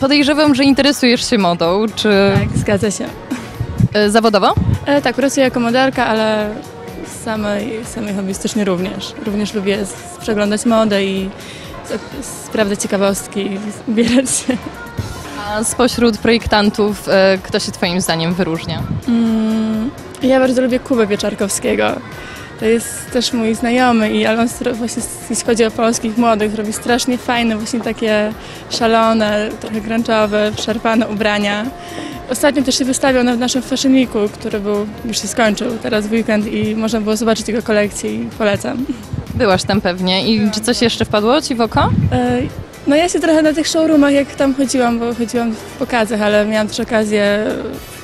Podejrzewam, że interesujesz się modą, czy Tak, zgadza się. e, zawodowo? E, tak, pracuję jako modelka, ale samej, samej hobbystycznie również. Również lubię s- przeglądać modę i s- sprawdzać ciekawostki i ubierać się. A spośród projektantów e, kto się twoim zdaniem wyróżnia? Mm, ja bardzo lubię Kubę Wieczorkowskiego. To jest też mój znajomy, i on właśnie, jeśli chodzi o polskich młodych, robi strasznie fajne, właśnie takie szalone, trochę grunge'owe, szarpane ubrania. Ostatnio też się wystawiał na naszym Fashion Weeku, który był, już się skończył teraz w weekend i można było zobaczyć jego kolekcję i polecam. Byłaś tam pewnie i czy coś jeszcze wpadło ci w oko? No ja się trochę na tych showroomach, jak tam chodziłam, bo chodziłam w pokazach, ale miałam też okazję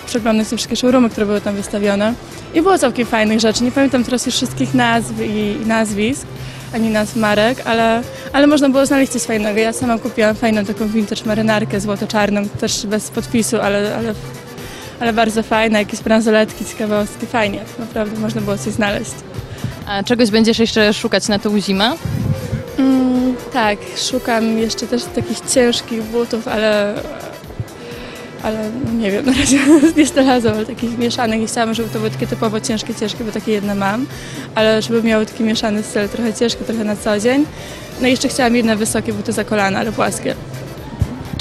przeglądać te wszystkie showroomy, które były tam wystawione. I było całkiem fajnych rzeczy. Nie pamiętam teraz już wszystkich nazw i i nazwisk, ani nazw marek, ale, ale można było znaleźć coś fajnego. Ja sama kupiłam fajną taką vintage marynarkę złoto-czarną, też bez podpisu, ale, ale, ale bardzo fajna, jakieś bransoletki, ciekawostki, fajnie. Naprawdę można było coś znaleźć. A czegoś będziesz jeszcze szukać na tą zimę? Mm, tak, szukam jeszcze też takich ciężkich butów, ale, ale nie wiem, na razie nie znalazłam, takich mieszanych i chciałam, żeby to były takie typowo ciężkie, ciężkie, bo takie jedne mam, ale żeby miały taki mieszany styl, trochę ciężki, trochę na co dzień. No i jeszcze chciałam jedne wysokie buty za kolana, ale płaskie.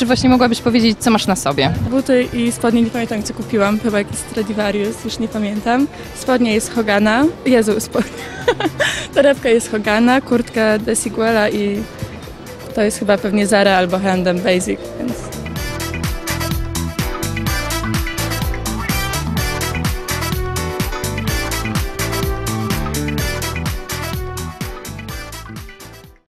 Czy właśnie mogłabyś powiedzieć, co masz na sobie? Buty i spodnie nie pamiętam, co kupiłam, chyba jakiś Stradivarius, już nie pamiętam. Spodnie jest Hogana, Jezu, spodnie. Torebka jest Hogana, kurtka Desiguela i to jest chyba pewnie Zara albo H&M Basic, więc